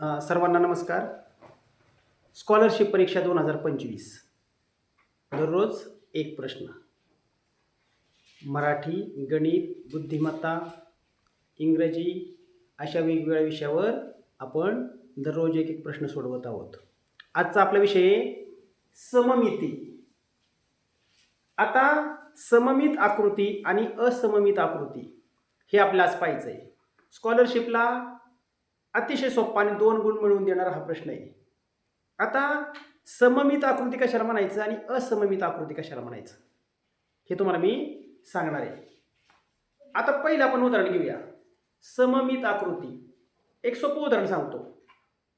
सर्वांना नमस्कार. स्कॉलरशिप परीक्षा दोन हजार पंचवीस. दररोज एक प्रश्न. मराठी गणित बुद्धिमत्ता इंग्रजी अशा वेगवेगळ्या विषयावर आपण दररोज एक एक प्रश्न सोडवत आहोत. आजचा आपला विषय सममिती. आता सममित आकृती आणि असममित आकृती हे आपल्याला आज पाहायचं आहे स्कॉलरशिपला अतिशय सोपा आणि दोन गुण मिळवून देणारा हा प्रश्न आहे. आता सममित आकृती कशाला म्हणायचं आणि असममित आकृती कशाला म्हणायचं? हे तुम्हाला मी सांगणार आहे. आता पहिलं आपण उदाहरण घेऊया. सममित आकृती. एक सोपं उदाहरण सांगतो.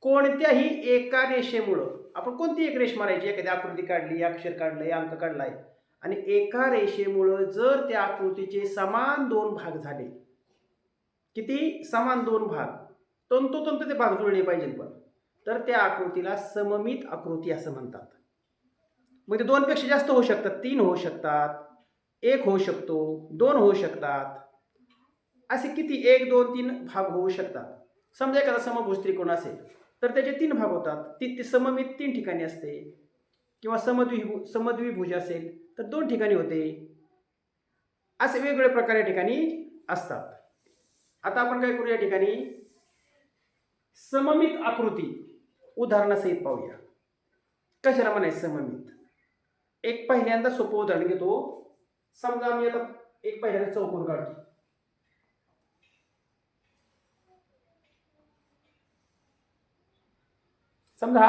कोणत्याही एका रेषेमुळं आपण कोणती एक रेष मारायची? एखादी आकृती काढली अक्षर काढलं अंक काढलाय. आणि एका रेषेमुळं जर त्या आकृतीचे समान दोन भाग झाले किती? समान दोन भाग. तंतोतंत ते भाग जुळले पाहिजेत पण. तर त्या आकृतीला सममित आकृती असं म्हणतात. मग ते दोनपेक्षा जास्त होऊ शकतात. तीन होऊ शकतात. एक होऊ शकतो. दोन होऊ शकतात. असे किती? एक दोन तीन भाग होऊ शकतात. समजा एखादा समभुज त्रिकोण असेल तर त्याचे तीन भाग होतात. ती ती सममित तीन ठिकाणी असते. किंवा समद्विभु समद्विभुज असेल तर दोन ठिकाणी होते. असे वेगवेगळ्या प्रकार या ठिकाणी असतात. आता आपण काय करू या ठिकाणी? सममित आकृती. उदाहरणासहित पाहूया. कशाला म्हणायचं सममित? एक पहिल्यांदा सोपं उदाहरण घेतो. समजा मी आता एक पहिल्यांदा चौकोन काढतो. समजा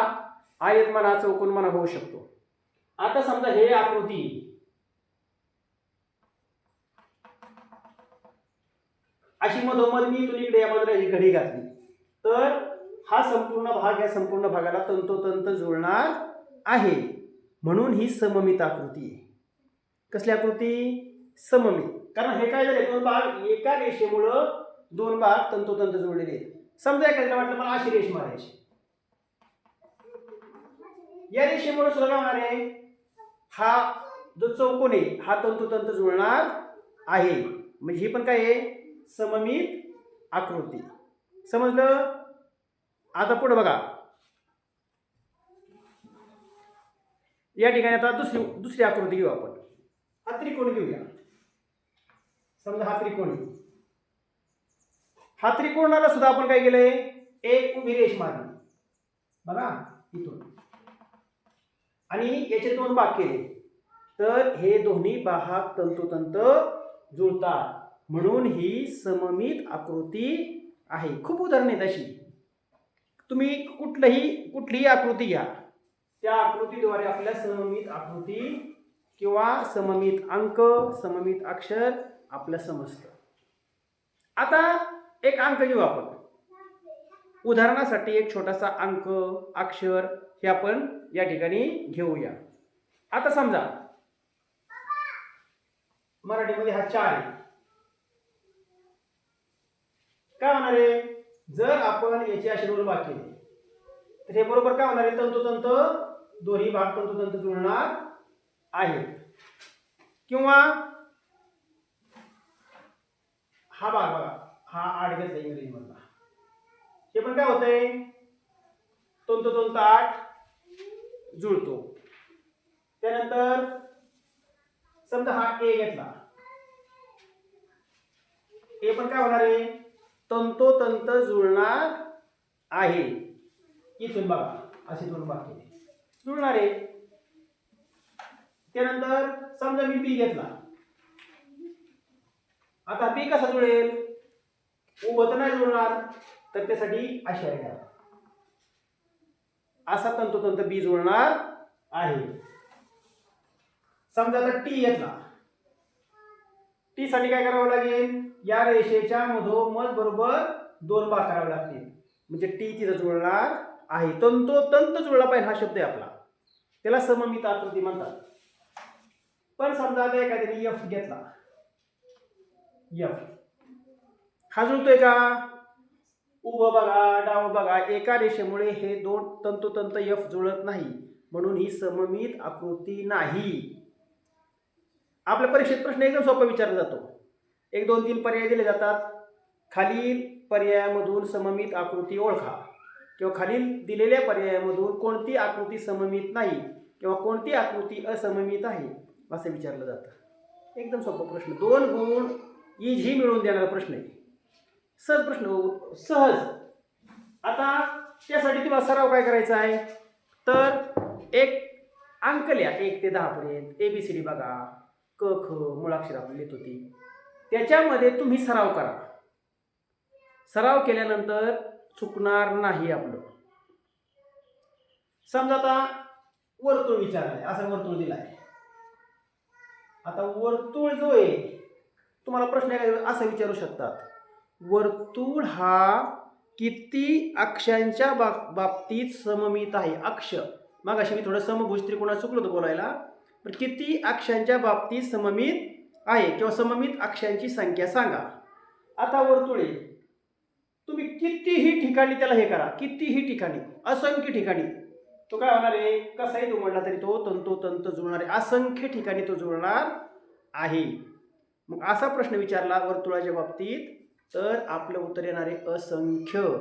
आयत म्हणा चौकोन म्हणा होऊ शकतो. आता समजा हे आकृती. अशी मधोमध मी इथून इकडे या बाजूला ही घडी घातली. तर हा संपूर्ण भाग या संपूर्ण भागाला तंतोतंत जुळणार आहे. म्हणून ही सममित आकृती. आहे कसली आकृती? सममित. कारण हे काय झाले? दोन भाग एका रेषेमुळं दोन भाग तंतोतंत जुळलेले आहेत. समजा एखाद्याला वाटलं मला अशी रेष मारायची या रेषेमुळे सुद्धा काय होणार आहे हा जो चौकोन आहे हा तंतोतंत जुळणार आहे. म्हणजे ही पण काय आहे? सममित आकृती. समजलं? आता पुढे बघा. या ठिकाणी आता दुसरी दुसरी आकृती घेऊ आपण. हा त्रिकोण घेऊया. समजा हा त्रिकोण हा त्रिकोणाला सुद्धा आपण काय केलंय? एक उभी रेष मारली. बघा इथून. आणि याचे दोन भाग केले. तर हे दोन्ही भाग तंतोतंत जुळतात. म्हणून ही सममित आकृती आहे. खूप उदाहरणे आहेत अशी. तुम्ही कुठलंही कुठलीही आकृती घ्या. त्या आकृतीद्वारे आपल्या सममित आकृती किंवा सममित अंक सममित अक्षर आपलं समजतं. आता एक अंक घेऊ आपण. उदाहरणासाठी एक छोटासा अंक अक्षर हे आपण या ठिकाणी घेऊया. आता समजा. मराठीमध्ये हा चार आहे. काय होणार आहे? जर आपण याचे आशीर्वाद दोन भाग केले तर हे बरोबर काय होणार आहे? तंतोतंत दोन्ही भाग तंतोतंत जुळणार आहे किंवा हा भाग बघा हा आठ घेतला इंग्रजीमधला. हे पण काय होतंय? तंतोतंत आठ जुळतो. त्यानंतर समजा हा ए घेतला. ए पण काय होणार आहे? तंतोतंत जुळणार आहे. इथून बघा असे दोन भाग केले जुळणार आहे. त्यानंतर समजा मी पी घेतला. आता पी कसा जुळेल? उभं तर नाही जुळणार तर त्यासाठी आशय आहे. असा तंतोतंत बी जुळणार आहे. समजा आता टी घेतला. टी साठी काय करावं लागेल? या रेषेच्या मधोमध बरोबर दोन भाग करावे लागतील. म्हणजे टी तिथं जुळणार आहे. तंतो तंत जुळला पाहिजे हा शब्द आहे आपला. त्याला सममित आकृती म्हणतात. पण समजा आता एखाद्याने एफ घेतला. एफ हा जुळतोय का? उभं बघा डाव बघा. एका रेषेमुळे हे दोन तंतोतंत एफ जुळत नाही. म्हणून ही सममित आकृती नाही. आपल्या परीक्षेत प्रश्न एकदम सोपा विचारला जातो. एक दोन तीन पर्याय दिले जातात. खालील पर्यायामधून सममित आकृती ओळखा. किंवा खालील दिलेल्या पर्यायामधून कोणती आकृती सममित नाही किंवा कोणती आकृती असममित आहे असं विचारलं जातं. एकदम सोपा प्रश्न. दोन गुण इझी मिळवून देणारा प्रश्न आहे. सहज प्रश्न हो, सहज. आता त्यासाठी तुम्हाला सराव काय करायचा आहे? तर एक अंक लिहा. एक ते दहापर्यंत ए बी सी डी बघा. क ख मुळाक्षर आपण लिहित होती. त्याच्यामध्ये तुम्ही सराव करा. सराव केल्यानंतर चुकणार नाही आपलं. समजा आता वर्तुळ विचारलाय असा वर्तुळ दिलाय. आता वर्तुळ जो आहे तुम्हाला प्रश्न काय असं विचारू शकतात. वर्तुळ हा किती अक्षांच्या बाब बाबतीत सममित आहे? अक्ष. मग अशी मी थोडं समभुज त्रिकोणा चुकलो होतो बोलायला. पण किती अक्षांच्या बाबतीत सममित आहे किंवा सममित अक्षांची संख्या सांगा. आता वर्तुळे. तुम्ही कितीही ठिकाणी त्याला हे करा. कितीही ठिकाणी. असंख्य ठिकाणी. तो काय होणार आहे? कसाही तो तरी तो तंतोतंत जुळणार आहे. असंख्य ठिकाणी तो जुळणार आहे. मग असा प्रश्न विचारला वर्तुळाच्या बाबतीत तर आपलं उत्तर येणार आहे असंख्य.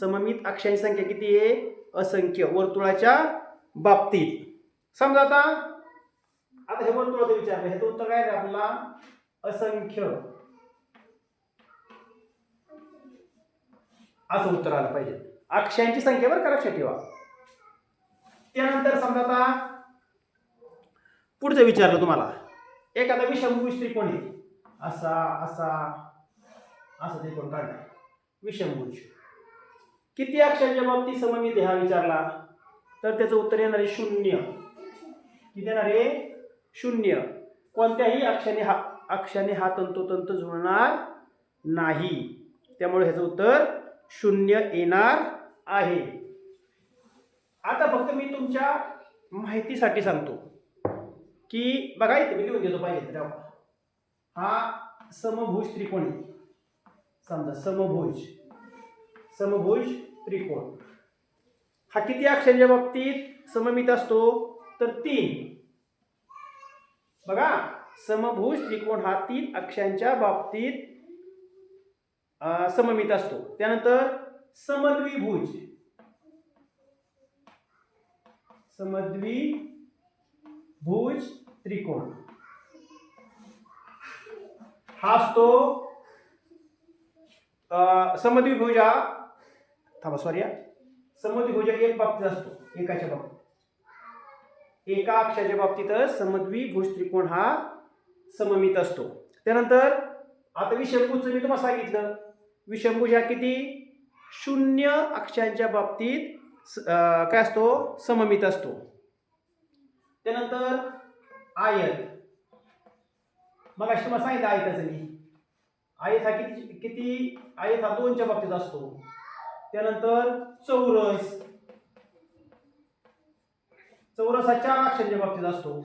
सममित अक्षांची संख्या किती आहे? असंख्य. वर्तुळाच्या बाबतीत. समजा आता आता हे वर्तुळाचं विचारलं. ह्याचं उत्तर काय आहे असंख्य. असं उत्तर आलं पाहिजे. अक्षयांची संख्या बरं का लक्षात ठेवा. त्यानंतर समजा आता पुढचं विचारलं तुम्हाला. एखादा विषमभुज त्रिकोण आहे? असा असा असा त्रिकोण काढला विषमभुज. किती अक्षांच्या बाबतीत सममिती हा विचारला? तर त्याचं उत्तर येणार आहे शून्य. किती येणार आहे? शून्य. कोणत्याही अक्षाने हा अक्षाने हा तंतोतंत जुळणार नाही. त्यामुळे ह्याचं उत्तर शून्य येणार आहे. आता फक्त मी तुमच्या माहितीसाठी सांगतो की बघा इथे मी लिहून देतो पाहिजे हा समभुज त्रिकोण. समजा समभुज. समभुज त्रिकोण. हा किती अक्षरांच्या बाबतीत सममित असतो? तर तीन. बघा समभुज त्रिकोण हा तीन अक्षांच्या बाबतीत सममित असतो. त्यानंतर समद्विभुज. समद्विभुज त्रिकोण. हा असतो अं, थांबा सॉरी समद्विभुजा एक बाबतीत असतो एकाच्या बाबतीत. एका अक्षाच्या बाबतीतच समद्विभुज त्रिकोण हा सममित असतो. त्यानंतर आता विषमभूजचं मी तुम्हाला सांगितलं. विषमभुज हा किती? शून्य अक्षांच्या बाबतीत स- काय असतो? सममित असतो. त्यानंतर आयत. मग अशी तुम्हाला सांगितलं आयताचं मी. आयत हा किती किती? आयत हा दोनच्या बाबतीत असतो. त्यानंतर चौरस. चौरस हा चार बाबतीत असतो.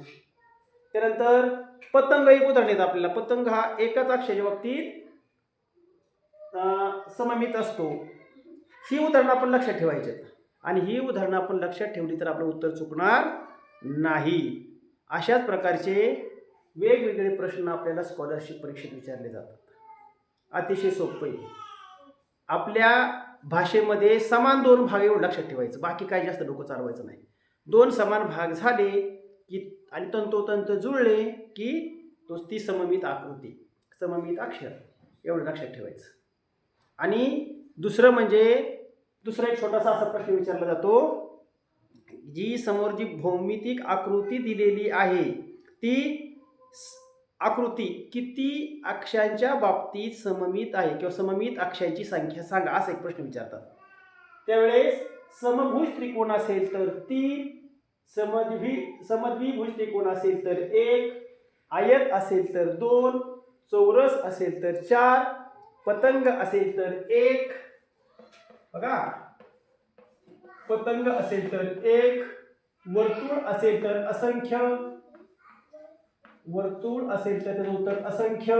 त्यानंतर पतंग एक उदाहरण येतं आपल्याला. पतंग हा एकाच अक्षाच्या बाबतीत सममित असतो. ही उदाहरणं आपण लक्षात ठेवायची आहेत. आणि ही उदाहरणं आपण लक्षात ठेवली तर आपलं उत्तर चुकणार नाही. अशाच प्रकारचे वेगवेगळे प्रश्न आपल्याला स्कॉलरशिप परीक्षेत विचारले जातात. अतिशय सोपे आपल्या भाषेमध्ये समान दोन भाग एवढं लक्षात ठेवायचं. बाकी काय जास्त डोकं चालवायचं नाही. दोन समान भाग झाले की आणि तंतोतंत जुळले की तो ती सममित आकृती सममित अक्षर एवढं लक्षात ठेवायचं. आणि दुसरं म्हणजे दुसरा एक छोटासा असा प्रश्न विचारला जातो जी समोर जी भौमितिक आकृती दिलेली आहे ती आकृती किती अक्षांच्या बाबतीत सममित आहे किंवा सममित अक्षांची संख्या सांगा असा एक प्रश्न विचारतात. त्यावेळेस समभुज त्रिकोण असेल तर तीन समद्वी समद्विभुज त्रिकोण असेल तर एक आयत असेल तर दोन चौरस असेल तर चार पतंग असेल तर एक. बघा. पतंग असेल तर एक वर्तुळ असेल तर असंख्य. वर्तुळ असेल तर त्याचं उत्तर असंख्य.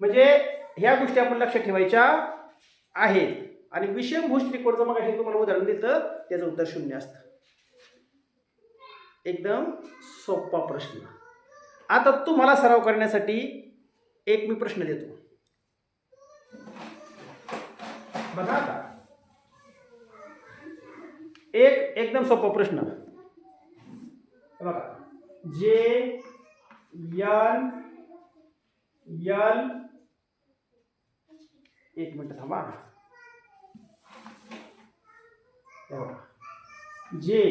म्हणजे ह्या गोष्टी आपण लक्षात ठेवायच्या आहेत. आणि विषमभुज त्रिकोणचं मग तुम्हाला उदाहरण देतं त्याचं उत्तर शून्य असतं. एकदम सोपा प्रश्न. आता तुम्हाला सराव करण्यासाठी एक मी प्रश्न देतो. बघा आता. एक एकदम सोपा प्रश्न. बघा. जे यन यल एक मिनिट थांबा हे बघा जे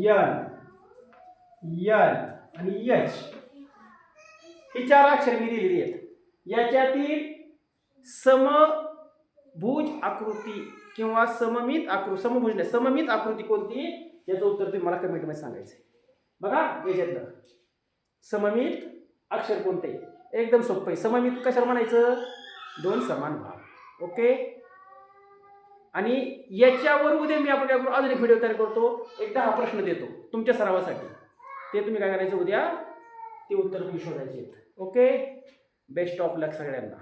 यल यल आणि यच. ही चार अक्षर मी दिलेली आहेत. याच्यातील समभुज आकृती किंवा सममित आकृती समभुज नाही सममित आकृती कोणती? याचं उत्तर तुम्ही मला कमेंटमध्ये सांगायचं आहे. बघा याच्यातलं. सममित अक्षर कोणते? एकदम सोपं आहे. सममित कशाला म्हणायचं? दोन समान भाग. ओके आणि याच्यावर उद्या मी आपण काय करू अजून एक व्हिडिओ तयार करतो. एकदा हा प्रश्न देतो तुमच्या सरावासाठी. ते तुम्ही काय करायचं उद्या? ते उत्तर तुम्ही शोधायचे. आहेत ओके बेस्ट ऑफ लक सगळ्यांना.